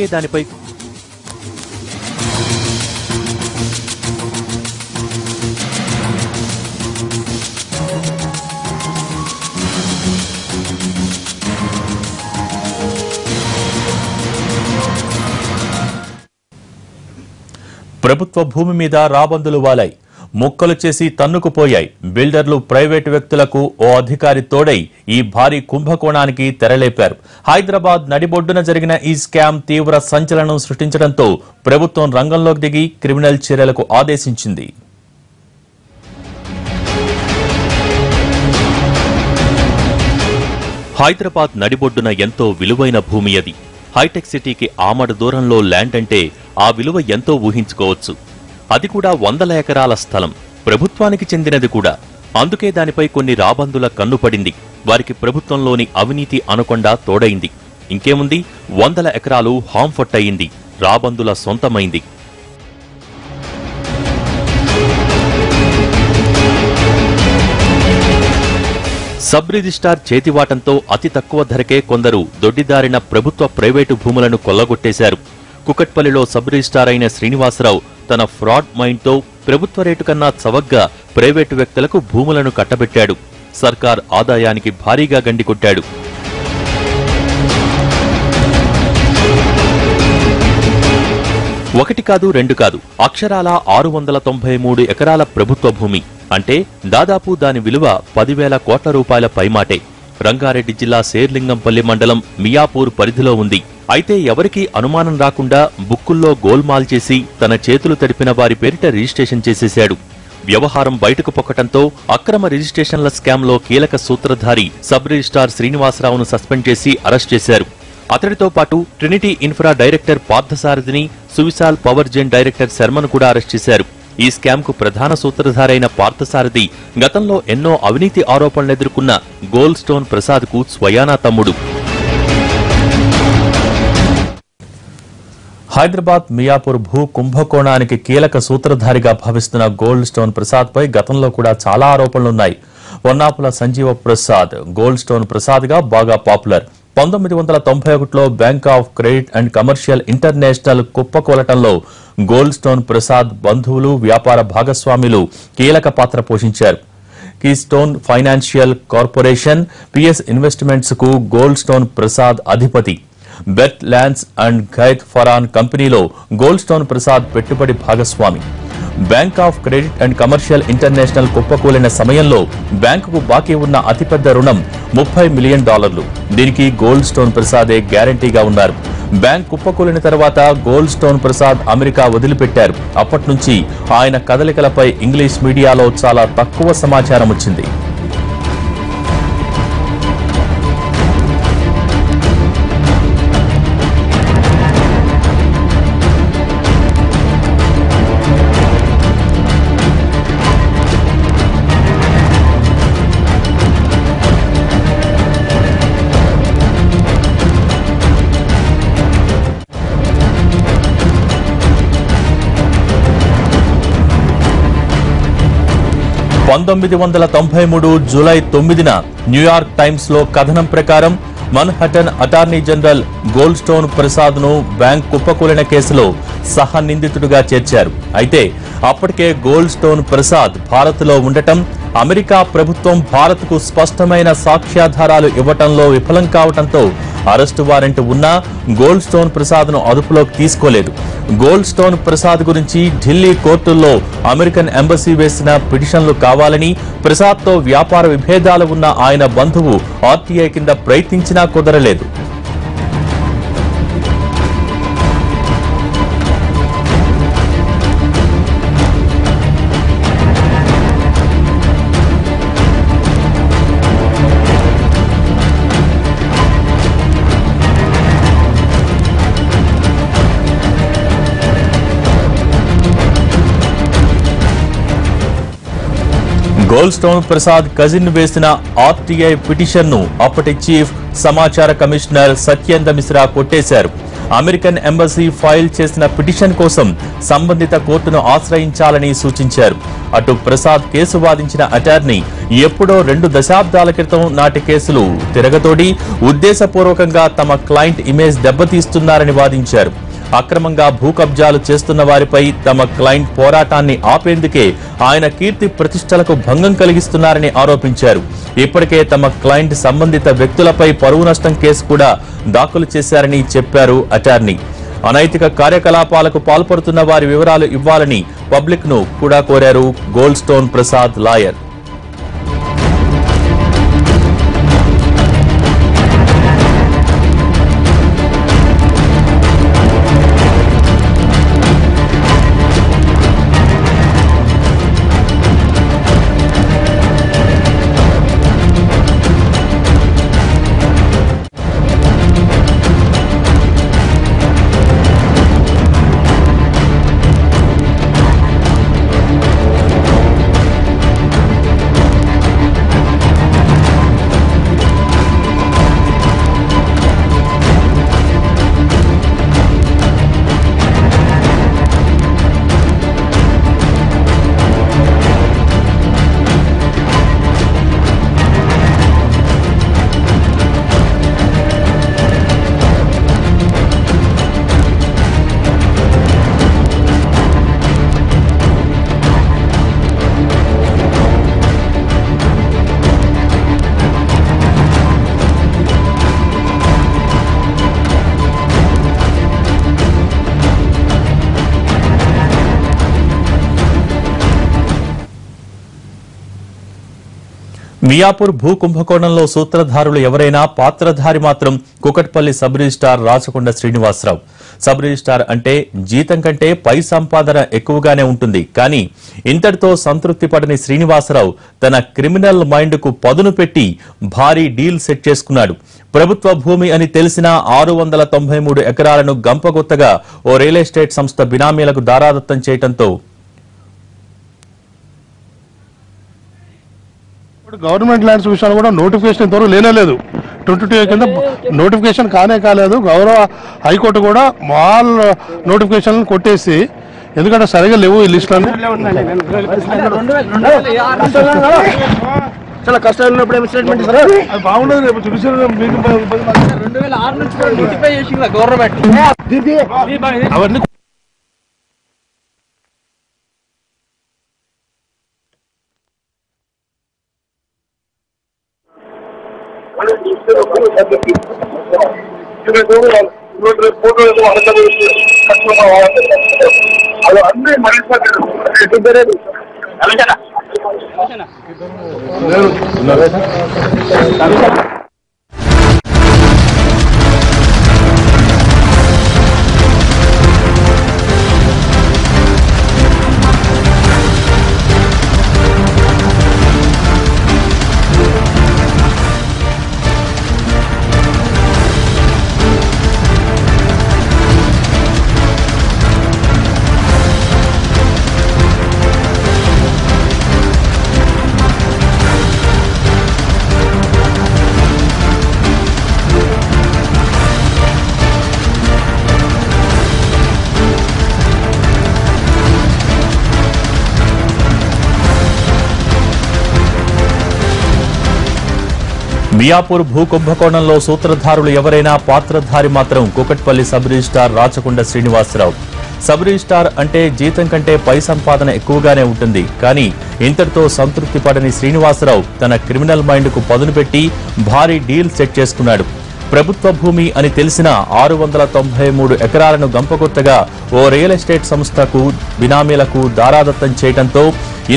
అందుకే దానిపై ప్రభుత్వ భూమి మీద రాబందులు వాలాయి. ముక్కలు చేసి తన్నుకుపోయాయి. బిల్డర్లు ప్రైవేటు వ్యక్తులకు ఓ అధికారి తోడై ఈ భారీ కుంభకోణానికి తెరలేపారు. హైదరాబాద్ నడిబొడ్డున జరిగిన ఈ స్కామ్ తీవ్ర సంచలనం సృష్టించడంతో ప్రభుత్వం రంగంలోకి దిగి క్రిమినల్ చర్యలకు ఆదేశించింది. హైదరాబాద్ నడిబొడ్డున ఎంతో విలువైన భూమి అది. హైటెక్ సిటీకి ఆమడ దూరంలో ల్యాండ్ అంటే ఆ విలువ ఎంతో ఊహించుకోవచ్చు. అది కూడా వందల ఎకరాల స్థలం. ప్రభుత్వానికి చెందినది కూడా. అందుకే దానిపై కొన్ని రాబందుల కన్నుపడింది వారికి ప్రభుత్వంలోని అవినీతి అనకుండా తోడైంది. ఇంకేముంది? వందల ఎకరాలు హాంఫొట్ అయింది రాబందుల సొంతమైంది. సబ్ రిజిస్టార్ చేతివాటంతో అతి తక్కువ ధరకే కొందరు దొడ్డిదారిన ప్రభుత్వ ప్రైవేటు భూములను కొల్లగొట్టేశారు. కుకట్పల్లిలో సబ్ రిజిస్టార్ అయిన శ్రీనివాసరావు తన ఫ్రాడ్ మైండ్తో ప్రభుత్వ రేటు కన్నా చవగ్గా ప్రైవేటు వ్యక్తులకు భూములను కట్టబెట్టాడు. సర్కార్ ఆదాయానికి భారీగా గండికొట్టాడు ఒకటి కాదు రెండు కాదు అక్షరాల ఆరు వందల తొంభై మూడు ఎకరాల ప్రభుత్వ భూమి. అంటే దాదాపు దాని విలువ పదివేల కోట్ల రూపాయల పైమాటే. రంగారెడ్డి జిల్లా శేర్లింగంపల్లి మండలం మియాపూర్ పరిధిలో ఉంది. అయితే ఎవరికీ అనుమానం రాకుండా బుక్కుల్లో గోల్మాల్ చేసి తన చేతులు తడిపిన వారి పేరిట రిజిస్ట్రేషన్ చేసేశాడు. వ్యవహారం బయటకు పొక్కటంతో అక్రమ రిజిస్ట్రేషన్ల స్కామ్లో కీలక సూత్రధారి సబ్ రిజిస్ట్రార్ శ్రీనివాసరావును సస్పెండ్ చేసి అరెస్ట్ చేశారు. అతడితో పాటు ట్రినిటీ ఇన్ఫ్రా డైరెక్టర్ పార్థసారథిని సువిశాల్ పవర్ జెన్ డైరెక్టర్ శర్మను కూడా అరెస్ట్ చేశారు. ఈ స్కామ్కు ప్రధాన సూత్రధారైన పార్థసారథి గతంలో ఎన్నో అవినీతి ఆరోపణలు ఎదుర్కొన్న గోల్డ్ స్టోన్ ప్రసాద్కు స్వయానా తమ్ముడు. హైదరాబాద్ మియాపూర్ భూ కుంభకోణానికి కీలక సూత్రధారిగా భావిస్తున్న గోల్డ్ స్టోన్ ప్రసాద్ పై గతంలో కూడా చాలా ఆరోపణలున్నాయి. వన్నాపుల సంజీవ ప్రసాద్ గోల్డ్ స్టోన్ ప్రసాద్గా బాగా పాపులర్. పంతొమ్మిది వందల తొంభై ఒకటిలో Bank of Credit and Commercial International కుప్పకోలటంలో gold stone Prasad బంధువులు వ్యాపార భాగస్వాములు కీలక పాత్ర పోషించారు. కీస్టోన్ ఫైనాన్షియల్ కార్పొరేషన్ పిఎస్ ఇన్వెస్ట్మెంట్స్కు గోల్డ్ స్టోన్ ప్రసాద్ అధిపతి. Bet Lands and Ghaith Faran కంపెనీలో గోల్డ్ స్టోన్ ప్రసాద్ పెట్టుబడి భాగస్వామి. Bank of Credit and Commercial International కుప్పకూలిన సమయంలో బ్యాంకుకు బాకీ ఉన్న అతిపెద్ద రుణం ముప్పై మిలియన్ డాలర్లు. దీనికి గోల్డ్ స్టోన్ ప్రసాదే గ్యారంటీగా ఉన్నారు. బ్యాంక్ కుప్పకూలిన తర్వాత గోల్డ్ స్టోన్ ప్రసాద్ అమెరికా వదిలిపెట్టారు. అప్పటి నుంచి ఆయన కదలికలపై ఇంగ్లీష్ మీడియాలో చాలా తక్కువ సమాచారం వచ్చింది. పంతొమ్మిది వందల తొంభై మూడు జూలై తొమ్మిదిన న్యూయార్క్ టైమ్స్లో కథనం ప్రకారం Manhattan attorney general gold stone ప్రసాద్ను బ్యాంక్ కుప్పకూలిన కేసులో సహ నిందితుడిగా చేర్చారు. అయితే అప్పటికే గోల్డ్ స్టోన్ ప్రసాద్ భారత్లో ఉండటం అమెరికా ప్రభుత్వం భారత్కు స్పష్టమైన సాక్ష్యాధారాలు ఇవ్వటంలో విఫలం కావటంతో అరెస్టు వారెంట్ ఉన్నా గోల్డ్ స్టోన్ ప్రసాద్ను అదుపులోకి తీసుకోలేదు. గోల్డ్ స్టోన్ ప్రసాద్ గురించి ఢిల్లీ కోర్టుల్లో అమెరికన్ ఎంబసీ వేసిన పిటిషన్లు కావాలని ప్రసాద్తో వ్యాపార విభేదాలు ఉన్న ఆయన బంధువు ఆర్టీఐ కింద ప్రయత్నించినా కుదరలేదు. గోల్డ్స్టోన్ ప్రసాద్ కజిన్ వేసిన ఆర్టీఐ పిటిషన్ను అప్పటి చీఫ్ సమాచార కమిషనర్ సత్యేంద్ర మిశ్రా కొట్టేశారు. అమెరికన్ ఎంబసీ ఫైల్ చేసిన పిటిషన్ కోసం సంబంధిత కోర్టును ఆశ్రయించాలని సూచించారు. అటు ప్రసాద్ కేసు వాదించిన అటార్నీ ఎప్పుడో రెండు దశాబ్దాల క్రితం నాటి కేసులు తిరగతోడి ఉద్దేశపూర్వకంగా తమ క్లయింట్ ఇమేజ్ దెబ్బతీస్తున్నారని వాదించారు. అక్రమంగా భూ కబ్జాలు చేస్తున్న వారిపై తమ క్లయింట్ పోరాటాన్ని ఆపేందుకే ఆయన కీర్తి ప్రతిష్టలకు భంగం కలిగిస్తున్నారని ఆరోపించారు. ఇప్పటికే తమ క్లయింట్ సంబంధిత వ్యక్తులపై పరువు నష్టం కేసు కూడా దాఖలు చేశారని చెప్పారు అటార్నీ. అనైతిక కార్యకలాపాలకు పాల్పడుతున్న వారి వివరాలు ఇవ్వాలని పబ్లిక్ను కూడా కోరారు gold stone Prasad lawyer. Miyapur భూ కుంభకోణంలో సూత్రధారులు ఎవరైనా పాత్రధారి మాత్రం Kukatpally sub registrar Rachakonda Srinivasarao. Sub registrar అంటే జీతం కంటే పై సంపాదన ఎక్కువగానే ఉంటుంది. కానీ ఇంతటితో సంతృప్తి పడని శ్రీనివాసరావు తన క్రిమినల్ మైండ్కు పదును పెట్టి భారీ డీల్ సెట్ చేసుకున్నాడు. ప్రభుత్వ భూమి అని తెలిసిన ఆరు వందల తొంభై మూడు ఎకరాలను గంపగొత్తగా ఓ రియల్ ఎస్టేట్ సంస్థ బినామీలకు దారాదత్తం చేయడంతో ఇప్పుడు గవర్నమెంట్ ల్యాండ్స్ విషయాలు కూడా నోటిఫికేషన్ ఇంతవరకు లేనే లేదు. ట్వంటీ టూ కింద నోటిఫికేషన్ కానే కాలేదు. గౌరవ హైకోర్టు కూడా మాల్ నోటిఫికేషన్ కొట్టేసి ఎందుకంటే సరిగా లేవు ఈ లిస్టులన్నీ. చాలా కష్టాలు ఉన్నప్పుడు ఏమి స్టేట్మెంట్ ఇస్తారా? బాగుండదు రేపు మీకు రెండు ಮೂರು ಮೂರು ಮೂರು ಹಣದಲ್ಲಿ ಅದು ಅಂದ್ರೆ ಮನುಷ್ಯ ಬೇರೆ ನಮಸ್ಕಾರ ನಮಸ್ಕಾರ మియాపూర్ భూ కుంభకోణంలో సూత్రధారులు ఎవరైనా పాత్రధారి మాత్రం Kukatpally sub registrar Rachakonda Srinivasarao. Sub registrar అంటే జీతం కంటే పై సంపాదన ఎక్కువగానే ఉంటుంది. కానీ ఇంతటితో సంతృప్తి పడని శ్రీనివాసరావు తన క్రిమినల్ మైండ్కు పదును పెట్టి భారీ డీల్ సెట్ చేసుకున్నాడు. ప్రభుత్వ భూమి అని తెలిసిన ఆరు వందల తొంభై మూడు ఎకరాలను గంపకొత్తగా ఓ రియల్ ఎస్టేట్ సంస్థకు బినామీలకు దారాదత్తం చేయడంతో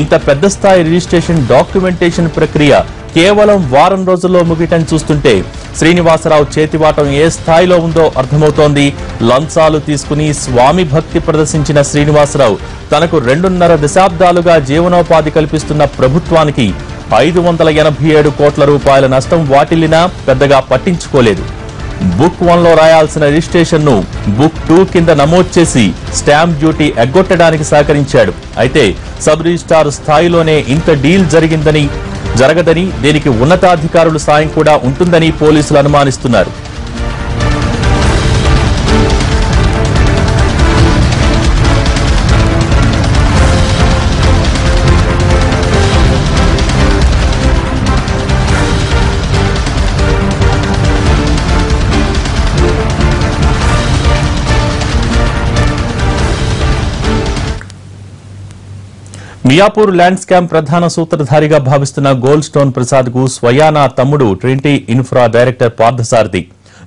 ఇంత పెద్ద స్థాయి రిజిస్ట్రేషన్ డాక్యుమెంటేషన్ ప్రక్రియ కేవలం వారం రోజుల్లో ముగియటం చూస్తుంటే శ్రీనివాసరావు చేతివాటం ఏ స్థాయిలో ఉందో అర్థమవుతోంది. లంచాలు తీసుకుని స్వామి భక్తి ప్రదర్శించిన శ్రీనివాసరావు తనకు రెండున్నర దశాబ్దాలుగా జీవనోపాధి కల్పిస్తున్న ప్రభుత్వానికి ఐదు వందల ఎనభై ఏడు కోట్ల రూపాయల నష్టం వాటిల్లినా పెద్దగా పట్టించుకోలేదు. బుక్ వన్లో రాయాల్సిన రిజిస్ట్రేషన్ను బుక్ టూ కింద నమోదు చేసి స్టాంప్ డ్యూటీ ఎగ్గొట్టడానికి సహకరించాడు. అయితే సబ్ రిజిస్టార్ స్థాయిలోనే ఇంత డీల్ జరిగిందని జరగదని దీనికి ఉన్నతాధికారుల సాయం కూడా ఉంటుందని పోలీసులు అనుమానిస్తున్నారు. మియాపూర్ ల్యాండ్ స్కామ్ ప్రధాన సూత్రధారిగా భావిస్తున్న గోల్డ్ స్టోన్ ప్రసాద్కు స్వయానా తమ్ముడు Trinity Infra director Parthasarathi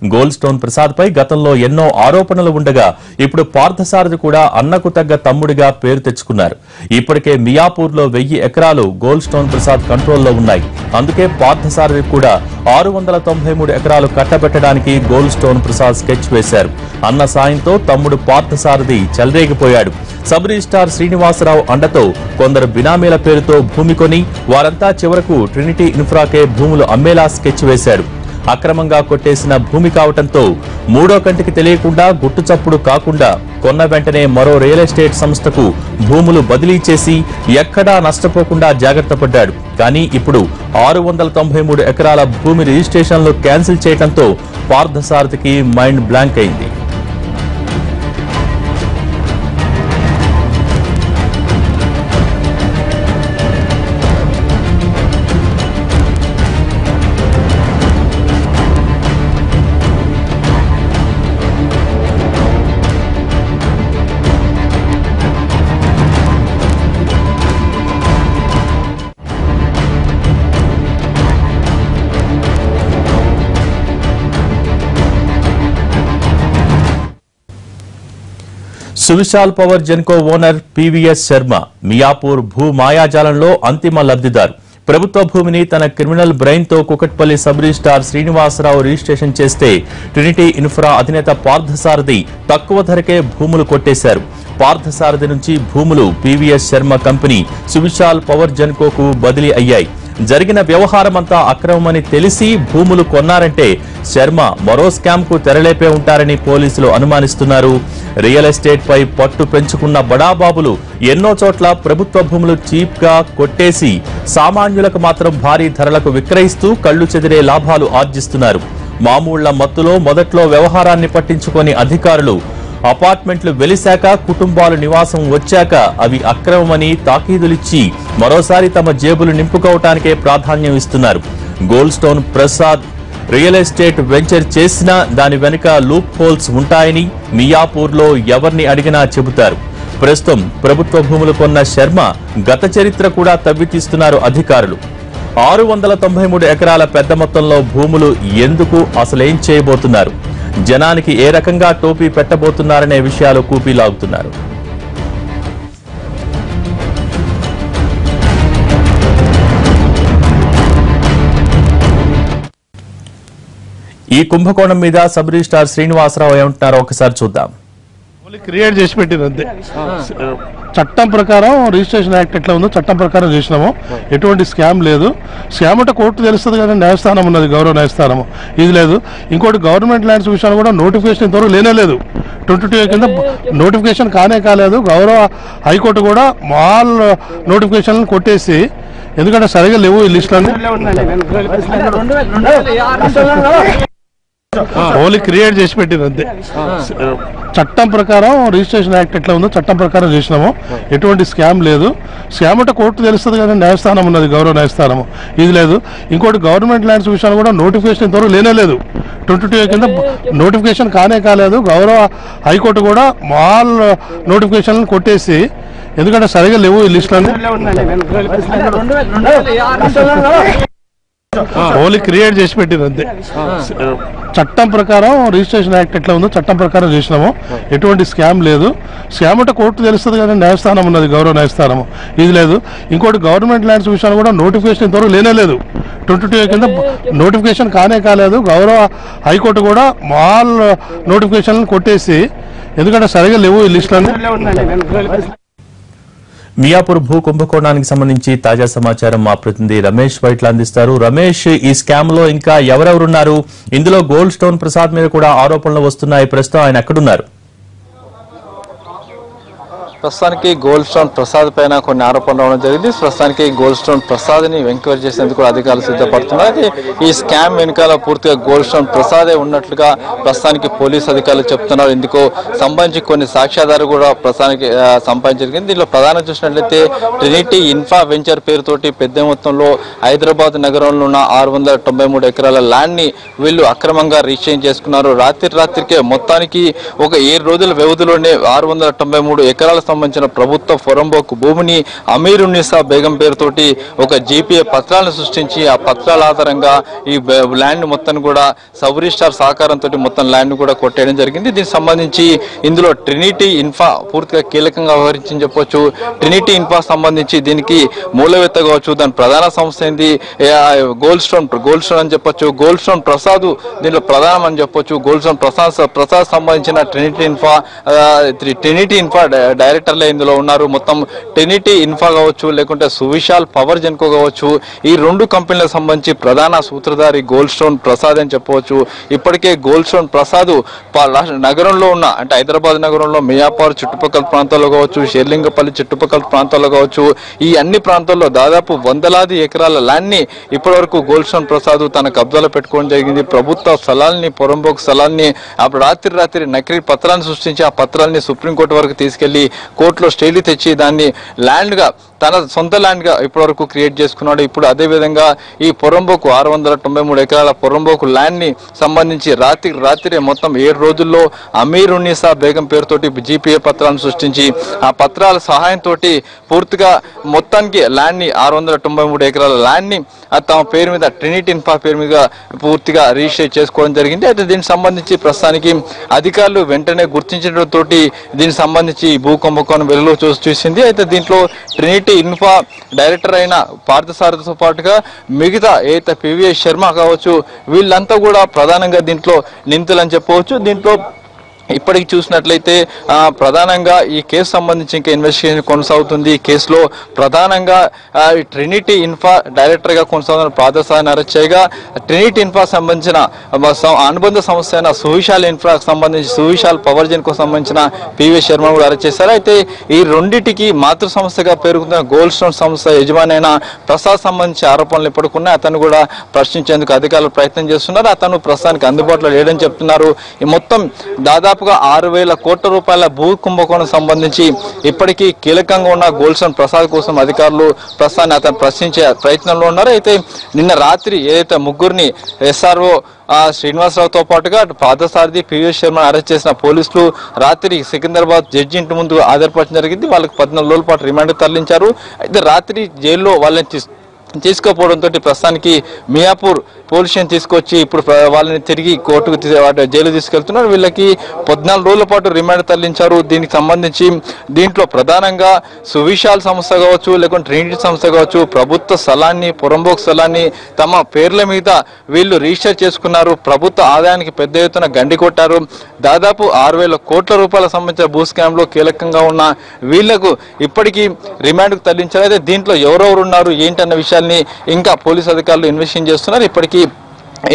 Goldstone Prasad పై గతంలో ఎన్నో ఆరోపణలు ఉండగా ఇప్పుడు పార్థసారథి కూడా అన్నకు తగ్గ తమ్ముడిగా పేరు తెచ్చుకున్నారు. ఇప్పటికే మియాపూర్లో వెయ్యి ఎకరాలు గోల్డ్ స్టోన్ ప్రసాద్ కంట్రోల్లో ఉన్నాయి. అందుకే పార్థసారథి కూడా ఆరు వందల తొంభై మూడు ఎకరాలు కట్టబెట్టడానికి గోల్డ్ స్టోన్ ప్రసాద్ స్కెచ్ వేశారు. అన్న సాయంతో తమ్ముడు పార్థసారథి చెలరేగిపోయాడు. సబ్ రిజిస్టార్ శ్రీనివాసరావు అండతో కొందరు బినామీల పేరుతో భూమి కొని వారంతా చివరకు ట్రినిటీ ఇన్ఫ్రాకే భూములు అమ్మేలా స్కెచ్ వేశారు. అక్రమంగా కొట్టేసిన భూమి కావటంతో మూడో కంటికి తెలియకుండా గుట్టుచప్పుడు కాకుండా కొన్న వెంటనే మరో రియల్ ఎస్టేట్ సంస్థకు భూములు బదిలీ చేసి ఎక్కడా నష్టపోకుండా జాగ్రత్త పడ్డాడు. కానీ ఇప్పుడు ఆరు వందల తొంభై మూడు ఎకరాల భూమి రిజిస్ట్రేషన్లు క్యాన్సిల్ చేయడంతో పార్థసారథికి మైండ్ బ్లాంక్ అయింది. Suvishal power Genco owner PVS Sharma Miyapur భూ మాయాజాలంలో అంతిమ లబ్ధిదారు. ప్రభుత్వ భూమిని తన criminal బ్రెయిన్తో Kukatpally sub registrar Srinivasarao registration చేస్తే ట్రినిటీ ఇన్ఫ్రా అధినేత పార్థసారథి తక్కువ ధరకే భూములు కొట్టేశారు. పార్థసారథి నుంచి భూములు PVS Sharma company Suvishal power జెన్కోకు బదిలీ అయ్యాయి. జరిగిన వ్యవహారమంతా అక్రమమని తెలిసి భూములు కొన్నారంటే శర్మ మరో స్కామ్కు తెరలేపే ఉంటారని పోలీసులు అనుమానిస్తున్నారు. రియల్ ఎస్టేట్ పై పట్టు పెంచుకున్న బడాబాబులు ఎన్నో చోట్ల ప్రభుత్వ భూములు చీప్గా కొట్టేసి సామాన్యులకు మాత్రం భారీ ధరలకు విక్రయిస్తూ కళ్ళు చెదిరే లాభాలు ఆర్జిస్తున్నారు. మామూళ్ళ మత్తులో మొదట్లో వ్యవహారాన్ని పట్టించుకొని అధికారులు అపార్ట్మెంట్లు వెలిశాక కుటుంబాలు నివాసం వచ్చాక అవి అక్రమమని తాకీదులిచ్చి మరోసారి తమ జేబులు నింపుకోవటానికే ప్రాధాన్యం ఇస్తున్నారు. Goldstone Prasad real estate venture చేసినా దాని వెనుక లూప్ హోల్స్ ఉంటాయని మియాపూర్లో ఎవరిని అడిగినా చెబుతారు. ప్రస్తుతం ప్రభుత్వ భూములు కొన్న శర్మ గత చరిత్ర కూడా తవ్వితీస్తున్నారు అధికారులు. ఆరు వందల తొంభై మూడు ఎకరాల పెద్ద మొత్తంలో భూములు ఎందుకు అసలేం చేయబోతున్నారు? జనానికి ఏ రకంగా టోపీ పెట్టబోతున్నారనే విషయాలు కూపీలాగుతున్నారు ఈ కుంభకోణం మీద సబ్ రిజిస్టార్ శ్రీనివాసరావు ఏమంటున్నారో ఒకసారి చూద్దాం. క్రియేట్ చేసి పెట్టింది అంతే. చట్టం ప్రకారం రిజిస్ట్రేషన్ యాక్ట్ ఎట్లా ఉందో చట్టం ప్రకారం చేసినాము ఎటువంటి స్కామ్ లేదు స్కామ్ అంటే కోర్టు తెలుస్తుంది కానీ న్యాయస్థానం ఉన్నది గౌరవ న్యాయస్థానము ఇది లేదు ఇంకోటి గవర్నమెంట్ ల్యాండ్స్ విషయాలు కూడా నోటిఫికేషన్ ఇంతవరకు లేనే లేదు ట్వంటీ టూ కింద నోటిఫికేషన్ కానే కాలేదు గౌరవ హైకోర్టు కూడా మాల్ నోటిఫికేషన్లను కొట్టేసి ఎందుకంటే సరిగా లేవు ఈ లిస్టులన్నీ ఓన్లీ క్రియేట్ చేసి పెట్టింది అంతే. చట్టం ప్రకారం రిజిస్ట్రేషన్ యాక్ట్ ఎట్లా ఉందో చట్టం ప్రకారం చేసినాము. ఎటువంటి స్కామ్ లేదు. స్కామ్ అంటే కోర్టు తెలుస్తుంది కానీ న్యాయస్థానం ఉన్నది గౌరవ న్యాయస్థానము. ఇది లేదు. ఇంకోటి గవర్నమెంట్ ల్యాండ్స్ విషయాలు కూడా నోటిఫికేషన్ ఇంతవరకు లేనే లేదు. ట్వంటీ టూ కింద నోటిఫికేషన్ కానే కాలేదు. గౌరవ హైకోర్టు కూడా మాల్ నోటిఫికేషన్లను కొట్టేసి ఎందుకంటే సరిగా లేవు ఈ లిస్టులన్నీ. ఓన్లీ క్రియేట్ చేసి పెట్టింది అంతే. చట్టం ప్రకారం రిజిస్ట్రేషన్ యాక్ట్ ఎట్లా ఉందో చట్టం ప్రకారం చేసినాము. ఎటువంటి స్కామ్ లేదు. స్కామ్ అంటే కోర్టు తెలుస్తుంది కానీ న్యాయస్థానం ఉన్నది గౌరవ న్యాయస్థానము. ఇది లేదు. ఇంకోటి గవర్నమెంట్ ల్యాండ్స్ విషయాలు కూడా నోటిఫికేషన్ ఇంతవరకు లేనే లేదు. ట్వంటీ టూ కింద నోటిఫికేషన్ కానే కాలేదు. గౌరవ హైకోర్టు కూడా మాల్ నోటిఫికేషన్ కొట్టేసి ఎందుకంటే సరిగా లేవు ఈ లిస్టులన్నీ. మియాపూర్ భూ కుంభకోణానికి సంబంధించి తాజా సమాచారం మా ప్రతినిధి రమేష్ వైట్ల అందిస్తారు. రమేష్ ఈ స్కామ్లో ఇంకా ఎవరెవరున్నారు? ఇందులో గోల్డ్ స్టోన్ ప్రసాద్ మీద కూడా ఆరోపణలు వస్తున్నాయి. ప్రస్తుతం ఆయన ఎక్కడున్నారు? ప్రస్తుతానికి గోల్డ్ స్టోన్ ప్రసాద్ పైన కొన్ని ఆరోపణలు రావడం జరిగింది. ప్రస్తుతానికి గోల్డ్ స్టోన్ ప్రసాద్ని ఎంక్వైరీ చేసేందుకు అధికారులు సిద్ధపడుతున్నారు. అయితే ఈ స్కామ్ వెనుకాల పూర్తిగా గోల్డ్ స్టోన్ ప్రసాదే ఉన్నట్లుగా ప్రస్తుతానికి పోలీస్ అధికారులు చెప్తున్నారు. ఇందుకు సంబంధించి కొన్ని సాక్ష్యాధారాలు కూడా ప్రస్తుతానికి ఆ, సంపాదించడం జరిగింది. దీనిలో ప్రధానం చూసినట్లయితే ట్రినిటీ ఇన్ఫా వెంచర్ పేరుతోటి పెద్ద మొత్తంలో హైదరాబాద్ నగరంలో ఉన్న ఆరు వందల తొంభై మూడు ఎకరాల ల్యాండ్ని వీళ్ళు అక్రమంగా రిజిస్ట్రేషన్ చేసుకున్నారు. రాత్రి రాత్రికే మొత్తానికి ఒక ఏడు రోజుల వ్యవధిలోనే ఆరు వందల తొంభై మూడు ఎకరాల సంబంధించిన ప్రభుత్వ ఫొరంబోకు భూమిని అమీరునిసా బేగం పేరుతోటి ఒక జీపీఏ పత్రాలను సృష్టించి ఆ పత్రాల ఆధారంగా ఈ ల్యాండ్ మొత్తం కూడా సౌరీ స్టార్ సహకారంతో మొత్తం ల్యాండ్ కూడా కొట్టేయడం జరిగింది. దీనికి సంబంధించి ఇందులో ట్రినిటీ ఇన్ఫా పూర్తిగా కీలకంగా వ్యవహరించింది చెప్పొచ్చు. ట్రినిటీ ఇన్ఫా సంబంధించి దీనికి మూలవేత్త కావచ్చు దాని ప్రధాన సంస్థ ఏంది? గోల్డ్ స్టోన్ గోల్డ్ స్టోన్ అని చెప్పొచ్చు. గోల్డ్ స్టోన్ ప్రసాద్ దీనిలో ప్రధానం అని చెప్పొచ్చు. గోల్డ్ స్టోన్ ప్రసాద్ ప్రసాద్ సంబంధించిన Trinity Infra Trinity Infra direct డైరెక్టర్లే ఇందులో ఉన్నారు. మొత్తం టెనిటీ ఇన్ఫా కావచ్చు లేకుంటే సువిశాల్ పవర్ జెన్కో కావచ్చు ఈ రెండు కంపెనీలకు సంబంధించి ప్రధాన సూత్రధారి గోల్డ్ స్టోన్ ప్రసాద్ అని చెప్పవచ్చు. ఇప్పటికే గోల్డ్ స్టోన్ ప్రసాద్ నగరంలో ఉన్న అంటే హైదరాబాద్ నగరంలో మియాపార్ చుట్టుపక్కల ప్రాంతాల్లో కావచ్చు షేర్లింగపల్లి చుట్టుపక్కల ప్రాంతాల్లో కావచ్చు ఈ అన్ని ప్రాంతాల్లో దాదాపు వందలాది ఎకరాల ల్యాండ్ని ఇప్పటివరకు గోల్డ్ స్టోన్ ప్రసాద్ తన కబ్జాలో పెట్టుకోవడం జరిగింది. ప్రభుత్వ స్థలాల్ని పొరంబోక్ స్థలాల్ని అప్పుడు రాత్రి రాత్రి నకిలీ పత్రాన్ని సృష్టించి ఆ పత్రాల్ని సుప్రీంకోర్టు వరకు తీసుకెళ్ళి కోర్టులో స్టేలు తెచ్చి దాన్ని ల్యాండ్గా తన సొంత ల్యాండ్గా ఇప్పటివరకు క్రియేట్ చేసుకున్నాడు. ఇప్పుడు అదే విధంగా ఈ పొరంబోకు ఆరు వందల తొంభై మూడు ఎకరాల పొరంబోకు ల్యాండ్ని సంబంధించి రాత్రి రాత్రి మొత్తం ఏడు రోజుల్లో అమీర్ ఉన్నీసా బేగం పేరుతోటి జీపీఏ పత్రాలను సృష్టించి ఆ పత్రాల సహాయంతో పూర్తిగా మొత్తానికి ల్యాండ్ని ఆరు వందల తొంభై మూడు ఎకరాల ల్యాండ్ని తమ పేరు మీద ట్రినిటీ ఇన్ఫా పేరు మీద పూర్తిగా రిజిస్టర్ చేసుకోవడం జరిగింది. అయితే దీనికి సంబంధించి ప్రస్తుతానికి అధికారులు వెంటనే గుర్తించడంతో దీనికి సంబంధించి భూకంప కుంభకోణం వెలుగులో చూసి చూసింది. అయితే దీంట్లో ట్రినిటీ ఇన్ఫా డైరెక్టర్ అయిన పార్థసారథితో పాటుగా మిగతా ఏదైతే పివిఎస్ శర్మ కావచ్చు వీళ్ళంతా కూడా ప్రధానంగా దీంట్లో నిందితులని చెప్పవచ్చు. దీంట్లో ఇప్పటికి చూసినట్లయితే ప్రధానంగా ఈ కేసు సంబంధించి ఇంకా ఇన్వెస్టిగేషన్ కొనసాగుతుంది. ఈ కేసులో ప్రధానంగా ఈ ట్రినిటీ ఇన్ఫా డైరెక్టర్గా కొనసాగుతున్న పాదసాన్ని అరెస్ట్ చేయగా ట్రినిటీ ఇన్ఫా సంబంధించిన అనుబంధ సంస్థ అయిన సువిశాల్ ఇన్ఫ్రాకు సంబంధించి సువిశాల్ పవర్ జెన్కు సంబంధించిన పివి శర్మ కూడా అరెస్ట్ చేశారు. అయితే ఈ రెండింటికి మాతృ సంస్థగా పేరుకున్న గోల్డ్ స్టోన్ సంస్థ యజమాని అయిన ప్రసాద్ సంబంధించి ఆరోపణలు ఇప్పటికున్నాయి. అతను కూడా ప్రశ్నించేందుకు అధికారులు ప్రయత్నం చేస్తున్నారు. అతను ప్రస్తుతానికి అందుబాటులో లేడని చెప్తున్నారు. ఈ మొత్తం దాదాపు దాదాపుగా ఆరు వేల కోట్ల రూపాయల భూ కుంభకోణం సంబంధించి ఇప్పటికీ కీలకంగా ఉన్న గోల్సన్ ప్రసాద్ కోసం అధికారులు ప్రస్తుతాన్ని అతను ప్రశ్నించే ప్రయత్నంలో ఉన్నారు. అయితే నిన్న రాత్రి ఏదైతే ముగ్గురిని ఎస్ఆర్ఓ శ్రీనివాసరావుతో పాటుగా పాదసారథి పియూష్ శర్మ అరెస్ట్ చేసిన పోలీసులు రాత్రి సికింద్రాబాద్ జడ్జి ఇంటి ముందు ఆధారపడడం జరిగింది. వాళ్ళకి పద్నాలుగు రోజుల పాటు రిమాండ్ తరలించారు. అయితే రాత్రి జైల్లో వాళ్ళని తీసుకోపోవడంతో ప్రస్తుతానికి మియాపూర్ పోలీస్ తీసుకొచ్చి ఇప్పుడు వాళ్ళని తిరిగి కోర్టుకు జైలు తీసుకెళ్తున్నారు. వీళ్ళకి పద్నాలుగు రోజుల పాటు రిమాండ్ తరలించారు. దీనికి సంబంధించి దీంట్లో ప్రధానంగా సువిశాల్ సంస్థ కావచ్చు లేకుంటే ట్రినిటీ సంస్థ కావచ్చు ప్రభుత్వ స్థలాన్ని పురంబోక్ స్థలాన్ని తమ పేర్ల మీద వీళ్ళు రిజిస్టర్ చేసుకున్నారు. ప్రభుత్వ ఆదాయానికి పెద్ద ఎత్తున గండి కొట్టారు. దాదాపు ఆరు వేల కోట్ల రూపాయల సంబంధించిన భూ స్కామ్లో కీలకంగా ఉన్న వీళ్ళకు ఇప్పటికీ రిమాండ్కు తరలించారు అయితే దీంట్లో ఎవరెవరు ఉన్నారు ఏంటన్న విషయాల్ని ఇంకా పోలీసు అధికారులు ఇన్వెస్టిగేషన్ చేస్తున్నారు. ఇప్పటికీ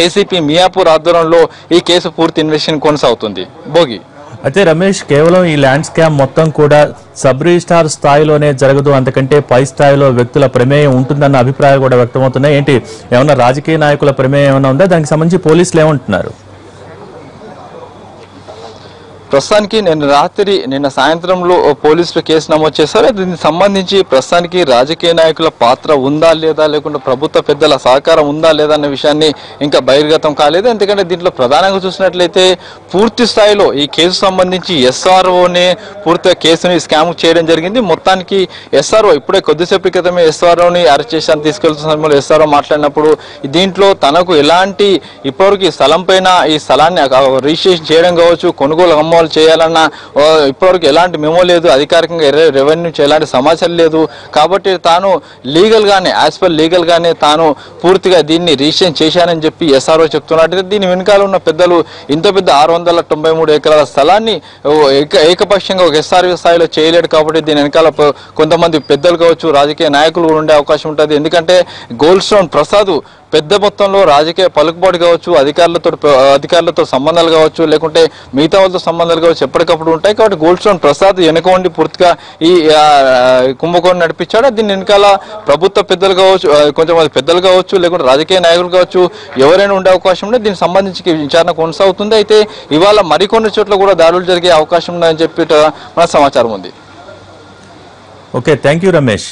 ఏసీపీ మియాపూర్ ఆధ్వర్యంలో ఈ కేసు పూర్తి ఇన్వెస్టిగేషన్ కొనసాగుతుంది. భోగి. అయితే రమేష్ కేవలం ఈ ల్యాండ్ స్కామ్ మొత్తం కూడా సబ్ రిజిస్టార్ స్థాయిలోనే జరగదు. అంతకంటే పై స్థాయిలో వ్యక్తుల ప్రమేయం ఉంటుందన్న అభిప్రాయాలు కూడా వ్యక్తమవుతున్నాయి. ఏంటి? ఏమన్నా రాజకీయ నాయకుల ప్రమేయం ఏమైనా ఉందా? దానికి సంబంధించి పోలీసులు ఏమంటున్నారు? ప్రస్తుతానికి నిన్న రాత్రి నిన్న సాయంత్రంలో ఓ పోలీసులు కేసు నమోదు చేశారు. దీనికి సంబంధించి ప్రస్తుతానికి రాజకీయ నాయకుల పాత్ర ఉందా లేదా లేకుంటే ప్రభుత్వ పెద్దల సహకారం ఉందా లేదా అన్న విషయాన్ని ఇంకా బహిర్గతం కాలేదు. ఎందుకంటే దీంట్లో ప్రధానంగా చూసినట్లయితే పూర్తి స్థాయిలో ఈ కేసు సంబంధించి ఎస్ఆర్ఓనే పూర్తిగా కేసుని స్కామ్ చేయడం జరిగింది. మొత్తానికి ఎస్ఆర్ఓ ఇప్పుడే కొద్దిసేపు క్రితమే ఎస్ఆర్ఓని అరెస్ట్ చేశాను తీసుకెళ్తున్న సమయంలో ఎస్ఆర్ఓ మాట్లాడినప్పుడు దీంట్లో తనకు ఎలాంటి ఇప్పటివరకు ఈ స్థలం పైన ఈ స్థలాన్ని రిజిస్ట్రేషన్ చేయడం కావచ్చు కొనుగోలు అమ్మో అమ్మవాళ్ళు చేయాలన్న ఇప్పటివరకు ఎలాంటి మెమో లేదు అధికారికంగా రెవెన్యూ ఎలాంటి సమాచారం లేదు. కాబట్టి తాను లీగల్గానే యాజ్ పర్ లీగల్గానే తాను పూర్తిగా దీన్ని రిజిస్ట్రేషన్ చేశానని చెప్పి ఎస్ఆర్ఓ చెప్తున్నట్టు దీని వెనకాల ఉన్న పెద్దలు ఇంత పెద్ద ఆరు వందల తొంభై మూడు ఎకరాల స్థలాన్ని ఏక ఏకపక్షంగా ఒక ఎస్ఆర్ఓ స్థాయిలో చేయలేడు కాబట్టి దీని వెనకాల కొంతమంది పెద్దలు కావచ్చు రాజకీయ నాయకులు కూడా ఉండే అవకాశం ఉంటుంది. ఎందుకంటే గోల్డ్ స్టోన్ ప్రసాద్ పెద్ద మొత్తంలో రాజకీయ పలుకుబాటు కావచ్చు అధికారులతో అధికారులతో సంబంధాలు కావచ్చు లేకుంటే మిగతా వాళ్ళతో సంబంధాలు కావచ్చు ఎప్పటికప్పుడు ఉంటాయి. కాబట్టి గోల్డ్ స్టోన్ ప్రసాద్ వెనుక ఉండి పూర్తిగా ఈ కుంభకోణం నడిపించాడు. దీని వెనకాల ప్రభుత్వ పెద్దలు కావచ్చు కొంచెం కొంతమంది పెద్దలు కావచ్చు లేకుంటే రాజకీయ నాయకులు కావచ్చు ఎవరైనా ఉండే అవకాశం ఉంటే దీనికి సంబంధించి విచారణ కొనసాగుతుంది. అయితే ఇవాళ మరికొన్ని చోట్ల కూడా దాడులు జరిగే అవకాశం ఉందని చెప్పి మన సమాచారం ఉంది. Okay thank you Ramesh.